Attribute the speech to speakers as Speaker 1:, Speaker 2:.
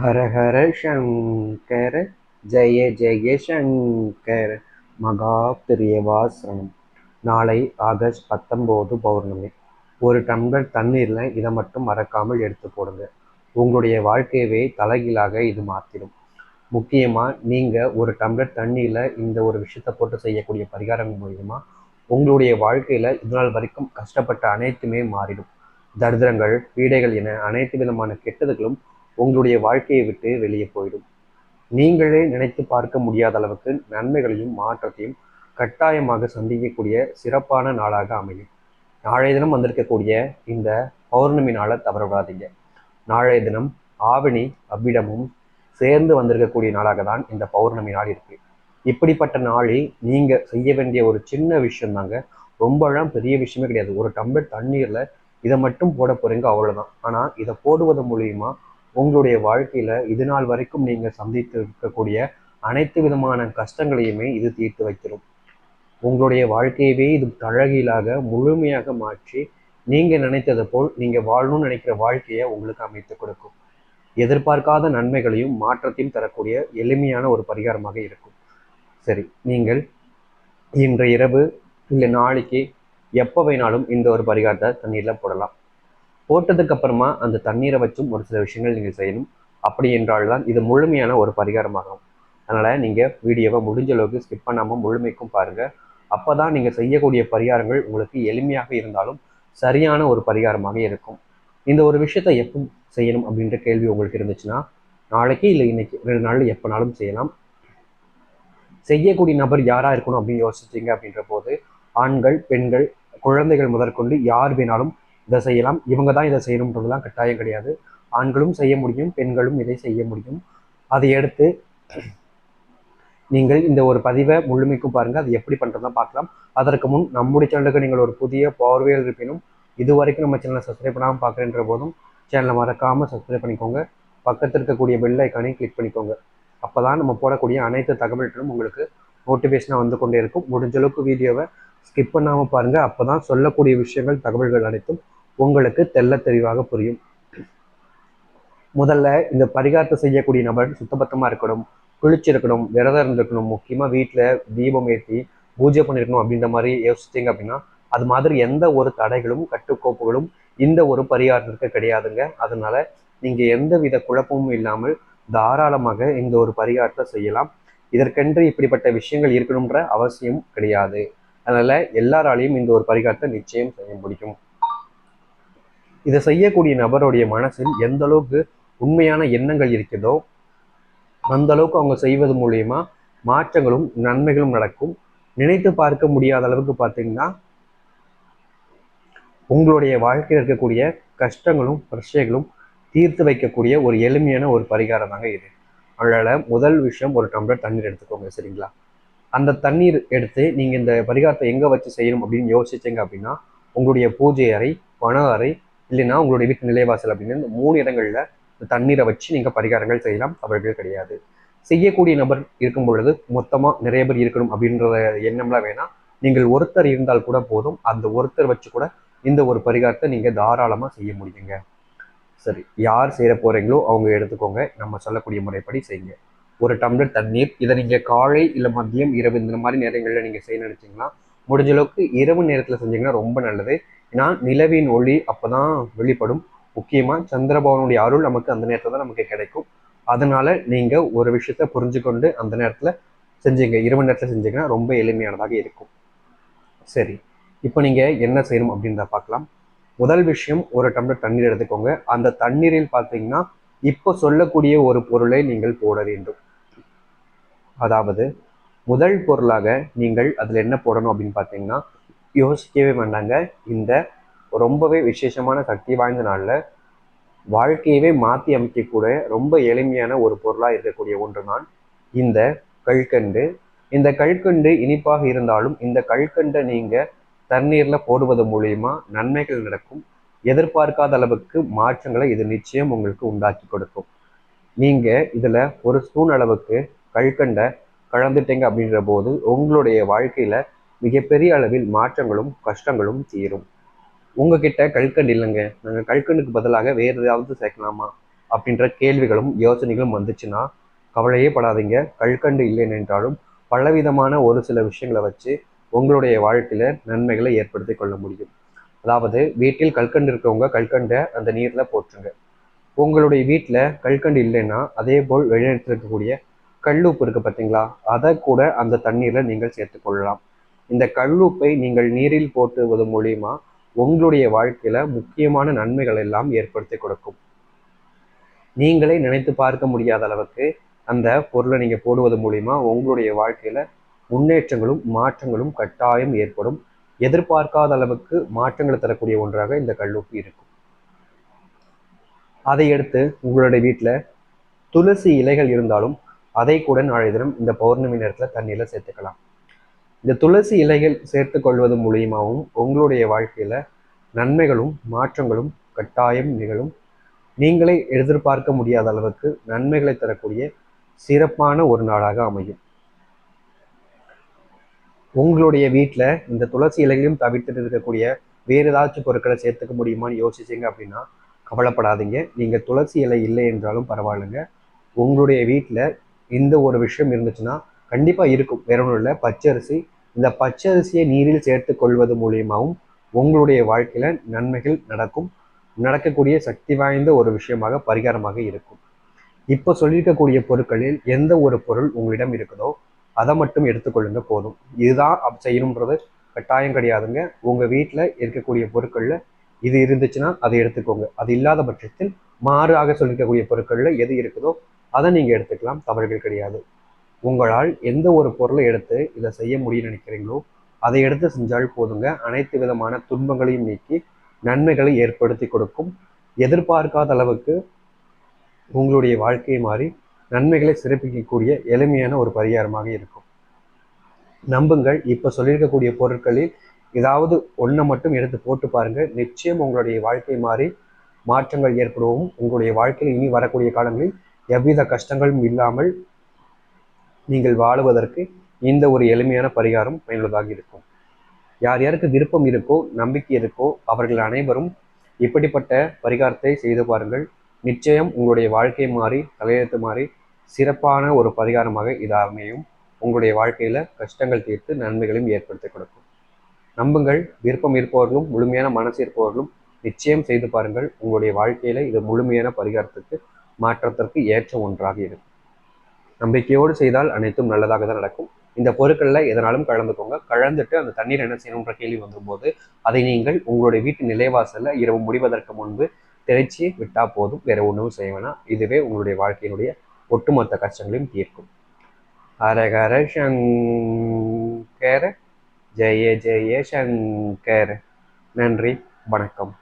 Speaker 1: ஹர ஹர சங்கர ஜெய ஜெய சங்கர. மகா பிரியவாசனம். நாளை ஆகஸ்ட் பத்தொம்போது பௌர்ணமி. ஒரு டம்ளர் தண்ணீரில் இதை மட்டும் மறக்காமல் எடுத்து போடுங்க. உங்களுடைய வாழ்க்கையவே தலைகீழாக இது மாற்றிடும் முக்கியமாக நீங்கள் ஒரு டம்ளர் தண்ணியில் இந்த ஒரு விஷயத்தை போட்டு செய்யக்கூடிய பரிகாரம் மூலியமாக உங்களுடைய வாழ்க்கையில் இதுநாள் வரைக்கும் கஷ்டப்பட்ட அனைத்துமே மாறிடும். தரித்திரங்கள் பீடைகள் என அனைத்து விதமான கெட்டதுகளும் உங்களுடைய வாழ்க்கையை விட்டு வெளியே போயிடும். நீங்களே நினைத்து பார்க்க முடியாத அளவுக்கு நன்மைகளையும் மாற்றத்தையும் கட்டாயமாக சந்திக்கக்கூடிய சிறப்பான நாளாக அமையும். நாளைய தினம் வந்திருக்கக்கூடிய இந்த பௌர்ணமி நாளை தவற விடாதீங்க நாளைய தினம் ஆவணி அவ்விடமும் சேர்ந்து வந்திருக்கக்கூடிய நாளாக தான் இந்த பௌர்ணமி நாள் இருக்கு. இப்படிப்பட்ட நாளில் நீங்க செய்ய வேண்டிய ஒரு சின்ன விஷயம் தாங்க ரொம்பலாம் பெரிய விஷயமே கிடையாது. ஒரு டம்ளர் தண்ணீரில் இதை மட்டும் போட போகிறீங்க அவ்வளவுதான். ஆனா இதை போடுவது மூலியமா உங்களுடைய வாழ்க்கையில இது நாள் வரைக்கும் நீங்க சந்தித்து இருக்கக்கூடிய அனைத்து விதமான கஷ்டங்களையுமே இது தீர்த்து வைத்திரும். உங்களுடைய வாழ்க்கையவே இது தழகிலாக முழுமையாக மாற்றி நீங்க நினைத்தது போல் நீங்க வாழணும்னு நினைக்கிற வாழ்க்கையை உங்களுக்கு அமைத்து கொடுக்கும். எதிர்பார்க்காத நன்மைகளையும் மாற்றத்தையும் தரக்கூடிய எளிமையான ஒரு பரிகாரமாக இருக்கும். சரி நீங்கள் இன்று இரவு இல்லை நாளைக்கு எப்போ வேணாலும் இந்த ஒரு பரிகாரத்தை தண்ணீரில் போடலாம். போட்டதுக்கு அப்புறமா அந்த தண்ணீரை வச்சும் ஒரு சில விஷயங்கள் நீங்கள் செய்யணும். அப்படி என்றால் தான் இது முழுமையான ஒரு பரிகாரமாகும். அதனால் நீங்கள் வீடியோவை முடிஞ்ச அளவுக்கு ஸ்கிப் பண்ணாமல் முழுமைக்கும் பாருங்கள் அப்போ தான் நீங்கள் செய்யக்கூடிய பரிகாரங்கள் உங்களுக்கு எளிமையாக இருந்தாலும் சரியான ஒரு பரிகாரமாக இருக்கும். இந்த ஒரு விஷயத்தை எப்போ செய்யணும் அப்படின்ற கேள்வி உங்களுக்கு இருந்துச்சுன்னா நாளைக்கு இல்லை இன்னைக்கு ரெண்டு நாள் எப்போனாலும் செய்யலாம். செய்யக்கூடிய நபர் யாராக இருக்கணும் அப்படின்னு யோசிச்சிங்க அப்படின்ற போது ஆண்கள் பெண்கள் குழந்தைகள் முதற்கொண்டு யார் வேணாலும் இதை செய்யலாம். இவங்க தான் இதை செய்யணுன்றதுலாம் கட்டாயம் கிடையாது. ஆண்களும் செய்ய முடியும் பெண்களும் இதை செய்ய முடியும். அதை எடுத்து நீங்கள் இந்த ஒரு பதிவை முழுமைக்கும் பாருங்கள் அது எப்படி பண்ணுறதா பார்க்கலாம். அதற்கு முன் நம்முடைய சேனலுக்கு நீங்கள் ஒரு புதிய பார்வையில் இருப்பினும் இது வரைக்கும் நம்ம சேனலை சப்ஸ்கிரைப் பண்ணாமல் பார்க்குறேன்ற போதும் சேனலை மறக்காமல் சப்ஸ்கிரைப் பண்ணிக்கோங்க. பக்கத்தில் இருக்கக்கூடிய பெல் ஐக்கானையும் கிளிக் பண்ணிக்கோங்க. அப்போ தான் நம்ம போடக்கூடிய அனைத்து தகவல்களும் உங்களுக்கு நோட்டிஃபிகேஷனாக வந்து கொண்டே இருக்கும். முடிஞ்சளவுக்கு வீடியோவை ஸ்கிப் பண்ணாமல் பாருங்கள் அப்போ தான் சொல்லக்கூடிய விஷயங்கள் தகவல்கள் அனைத்தும் உங்களுக்கு தெல்ல தெளிவாக புரியும். முதல்ல இந்த பரிகாரத்தை செய்யக்கூடிய நபர் சுத்தபத்தமாக இருக்கணும் குளிச்சிருக்கணும் விரதம் இருந்திருக்கணும் முக்கியமாக வீட்டில் தீபம் ஏற்றி பூஜை பண்ணியிருக்கணும் அப்படின்ற மாதிரி யோசிச்சிங்க அப்படின்னா அது மாதிரி எந்த ஒரு தடைகளும் கட்டுக்கோப்புகளும் இந்த ஒரு பரிகாரத்திற்கு கிடையாதுங்க. அதனால நீங்கள் எந்த வித குழப்பமும் இல்லாமல் தாராளமாக இந்த ஒரு பரிகாரத்தை செய்யலாம். இதற்கென்று இப்படிப்பட்ட விஷயங்கள் இருக்கணுன்ற அவசியம் கிடையாது. அதனால் எல்லாராலையும் இந்த ஒரு பரிகாரத்தை நிச்சயம் செய்ய முடியும். இதை செய்யக்கூடிய நபருடைய மனசில் எந்த அளவுக்கு உண்மையான எண்ணங்கள் இருக்கிறதோ அந்த அளவுக்கு அவங்க செய்வது மூலயமா மாற்றங்களும் நன்மைகளும் நடக்கும். நினைத்து பார்க்க முடியாத அளவுக்கு பார்த்தீங்கன்னா உங்களுடைய வாழ்க்கையில் இருக்கக்கூடிய கஷ்டங்களும் பிரச்சனைகளும் தீர்த்து வைக்கக்கூடிய ஒரு எளிமையான ஒரு பரிகாரம் தாங்க இது. அதனால் முதல் விஷயம் ஒரு டம்ளர் தண்ணீர் எடுத்துக்கோங்க சரிங்களா? அந்த தண்ணீர் எடுத்து நீங்கள் இந்த பரிகாரத்தை எங்கே வச்சு செய்யணும் அப்படின்னு யோசிச்சிங்க அப்படின்னா உங்களுடைய பூஜை அறை பண அறை இல்லைன்னா உங்களுடைய வீட்டு நிலைவாசல் அப்படின்னு இந்த மூணு இடங்களில் தண்ணீரை வச்சு நீங்கள் பரிகாரங்கள் செய்யலாம் தவறுகள் கிடையாது. செய்யக்கூடிய நபர் இருக்கும் பொழுது மொத்தமாக நிறைய பேர் இருக்கணும் அப்படின்ற எண்ணம்லாம் வேணாம். நீங்கள் ஒருத்தர் இருந்தால் கூட போதும். அந்த ஒருத்தர் வச்சு கூட இந்த ஒரு பரிகாரத்தை நீங்கள் தாராளமாக செய்ய முடியுங்க. சரி யார் செய்ய போகிறீங்களோ அவங்க எடுத்துக்கோங்க. நம்ம சொல்லக்கூடிய முறைப்படி செய்யுங்க. ஒரு டம்ளர் தண்ணீர் இதை நீங்கள் காலை இல்லை மதியம் இரவு இந்த மாதிரி நேரங்களில் நீங்கள் செய்ய நினச்சிங்கன்னா முடிஞ்ச அளவுக்கு இரவு நேரத்தில் செஞ்சீங்கன்னா ரொம்ப நல்லது. ஏன்னா நிலவின் ஒளி அப்போ தான் வெளிப்படும். முக்கியமாக சந்திரபவனுடைய அருள் நமக்கு அந்த நேரத்தில் தான் நமக்கு கிடைக்கும். அதனால நீங்கள் ஒரு விஷயத்த புரிஞ்சுக்கொண்டு அந்த நேரத்தில் செஞ்சீங்க. இரவு நேரத்தில் செஞ்சீங்கன்னா ரொம்ப எளிமையானதாக இருக்கும். சரி இப்போ நீங்கள் என்ன செய்யணும் அப்படின்றத பார்க்கலாம். முதல் விஷயம் ஒரு டம்ளர் தண்ணீர் எடுத்துக்கோங்க. அந்த தண்ணீரில் பார்த்தீங்கன்னா இப்போ சொல்லக்கூடிய ஒரு பொருளை நீங்கள் போட வேண்டும். அதாவது முதல் பொருளாக நீங்கள் அதில் என்ன போடணும் அப்படின்னு பார்த்தீங்கன்னா யோசிக்கவே மாட்டாங்க. இந்த ரொம்பவே விசேஷமான சக்தி வாய்ந்த நாளில் வாழ்க்கையவே மாற்றி அமைக்கக்கூடிய ரொம்ப எளிமையான ஒரு பொருளாக இருக்கக்கூடிய ஒன்று தான் இந்த கல்கண்டு. இந்த கல்கண்டு இனிப்பாக இருந்தாலும் இந்த கல்கண்டை நீங்கள் தண்ணீரில் போடுவது மூலியமா நன்மைகள் நடக்கும். எதிர்பார்க்காத அளவுக்கு மாற்றங்களை இது நிச்சயம் உங்களுக்கு உண்டாக்கி கொடுக்கும். நீங்கள் இதில் ஒரு ஸ்பூன் அளவுக்கு கல்கண்டை கலந்துட்டீங்க அப்படின்ற போது உங்களுடைய வாழ்க்கையில் மிகப்பெரிய அளவில் மாற்றங்களும் கஷ்டங்களும் தீரும். உங்ககிட்ட கல்கண்டு இல்லைங்க. நாங்கள் கல்கண்டுக்கு பதிலாக வேறு ஏதாவது சேர்க்கலாமா? அப்படின்ற கேள்விகளும் யோசனைகளும் வந்துச்சுன்னா கவலையே படாதீங்க. கல்கண்டு இல்லைன்னு என்றாலும் பலவிதமான ஒரு சில விஷயங்களை வச்சு உங்களுடைய வாழ்க்கையில் நன்மைகளை ஏற்படுத்தி கொள்ள முடியும். அதாவது வீட்டில் கல்கண்டு இருக்கவங்க கல்கண்டை அந்த நீரில் போட்டுருங்க உங்களுடைய வீட்டில் கல்கண்டு இல்லைன்னா அதே போல் வெளியிடத்தில் இருக்கக்கூடிய உப்பு இருக்குது பார்த்தீங்களா அதை கூட அந்த தண்ணீரில் நீங்கள் சேர்த்துக்கொள்ளலாம் இந்த கல்லுப்பை நீங்கள் நீரில் போட்டுவது மூலியமா உங்களுடைய வாழ்க்கையில முக்கியமான நன்மைகள் எல்லாம் ஏற்படுத்தி கொடுக்கும். நீங்களே நினைத்து பார்க்க முடியாத அளவுக்கு அந்த பொருளை நீங்க போடுவது மூலியமா உங்களுடைய வாழ்க்கையில முன்னேற்றங்களும் மாற்றங்களும் கட்டாயம் ஏற்படும். எதிர்பார்க்காத அளவுக்கு மாற்றங்களை தரக்கூடிய ஒன்றாக இந்த கல்லுப்பு இருக்கும். அதை எடுத்து உங்களுடைய வீட்டில் துளசி இலைகள் இருந்தாலும் அதை கூட நாளை தினம் இந்த பௌர்ணமி நேரத்தில் தண்ணியில் சேர்த்துக்கலாம். இந்த துளசி இலைகள் சேர்த்து கொள்வது மூலியமாகவும் உங்களுடைய வாழ்க்கையில் நன்மைகளும் மாற்றங்களும் கட்டாயம் நிகழும். நீங்களே எதிர்பார்க்க முடியாத அளவுக்கு நன்மைகளை தரக்கூடிய சிறப்பான ஒரு நாளாக அமையும். உங்களுடைய வீட்டில் இந்த துளசி இலைகளையும் தவிர்த்துட்டு இருக்கக்கூடிய வேறு ஏதாச்சும் பொருட்களை சேர்த்துக்க முடியுமான்னு யோசிச்சிங்க அப்படின்னா கவலைப்படாதீங்க. நீங்கள் துளசி இலை இல்லை என்றாலும் பரவாயில்லைங்க. உங்களுடைய வீட்டில் இந்த ஒரு விஷயம் இருந்துச்சுன்னா கண்டிப்பாக இருக்கும். வேற ஒன்றும் இல்லை. பச்சரிசி இந்த பச்சரிசியை நீரில் சேர்த்து கொள்வது மூலியமாகவும் உங்களுடைய வாழ்க்கையில நன்மைகள் நடக்கும். நடக்கக்கூடிய சக்தி வாய்ந்த ஒரு விஷயமாக பரிகாரமாக இருக்கும். இப்போ சொல்லியிருக்கக்கூடிய பொருட்களில் எந்த ஒரு பொருள் உங்களிடம் இருக்குதோ அதை மட்டும் எடுத்துக்கொள்ளுங்க போதும். இதுதான் அப் செய்யணுன்றது கட்டாயம் கிடையாதுங்க. உங்கள் வீட்டில் இருக்கக்கூடிய பொருட்களில் இது இருந்துச்சுன்னா அதை எடுத்துக்கோங்க. அது இல்லாத பட்சத்தில் மாறாக சொல்லிக்கக்கூடிய பொருட்களில் எது இருக்குதோ அதை நீங்கள் எடுத்துக்கலாம். தவறுகள் கிடையாது. உங்களால் எந்த ஒரு பொருளை எடுத்து இதை செய்ய முடியும்னு நினைக்கிறீங்களோ அதை எடுத்து செஞ்சால் போதுங்க. அனைத்து விதமான துன்பங்களையும் நீக்கி நன்மைகளை ஏற்படுத்தி கொடுக்கும். எதிர்பார்க்காத அளவுக்கு உங்களுடைய வாழ்க்கையை மாறி நன்மைகளை சிறப்பிக்கக்கூடிய எளிமையான ஒரு பரிகாரமாக இருக்கும். நம்புங்கள். இப்போ சொல்லியிருக்கக்கூடிய பொருட்களில் ஏதாவது ஒன்றை மட்டும் எடுத்து போட்டு பாருங்கள் நிச்சயம் உங்களுடைய வாழ்க்கை மாறி மாற்றங்கள் ஏற்படவும் உங்களுடைய வாழ்க்கையில் இனி வரக்கூடிய காலங்களில் எவ்வித கஷ்டங்களும் இல்லாமல் நீங்கள் வாழுவதற்கு இந்த ஒரு எளிமையான பரிகாரம் பயனுள்ளதாக இருக்கும். யார் யாருக்கு விருப்பம் இருக்கோ நம்பிக்கை இருக்கோ அவர்கள் அனைவரும் இப்படிப்பட்ட பரிகாரத்தை செய்து பாருங்கள். நிச்சயம் உங்களுடைய வாழ்க்கை மாறி தலையெழுத்து மாறி சிறப்பான ஒரு பரிகாரமாக இது அமையும். உங்களுடைய வாழ்க்கையில் கஷ்டங்கள் தீர்த்து நன்மைகளையும் ஏற்படுத்தி கொடுக்கும். நம்புங்கள் விருப்பம் இருப்பவர்களும் முழுமையான மனசு இருப்பவர்களும் நிச்சயம் செய்து பாருங்கள். உங்களுடைய வாழ்க்கையில் இது முழுமையான பரிகாரத்துக்கு மாற்றத்திற்கு ஏற்ற ஒன்றாக இருக்கும். நம்பிக்கையோடு செய்தால் அனைத்தும் நல்லதாக தான் நடக்கும். இந்த பொருட்களில் எதனாலும் கலந்துக்கோங்க. கலந்துட்டு அந்த தண்ணீர் என்ன செய்யணுன்ற கேள்வி வந்தும்போது அதை நீங்கள் உங்களுடைய வீட்டு நிலைவாசலில் இரவு முடிவதற்கு முன்பு தெளிச்சு விட்டால் போதும். வேற ஒன்றும் செய்ய வேணாம். இதுவே உங்களுடைய வாழ்க்கையினுடைய ஒட்டுமொத்த கஷ்டங்களையும் தீர்க்கும். ஹரஹர சங்கர. ஜெய ஜெய சங்கர. நன்றி. வணக்கம்.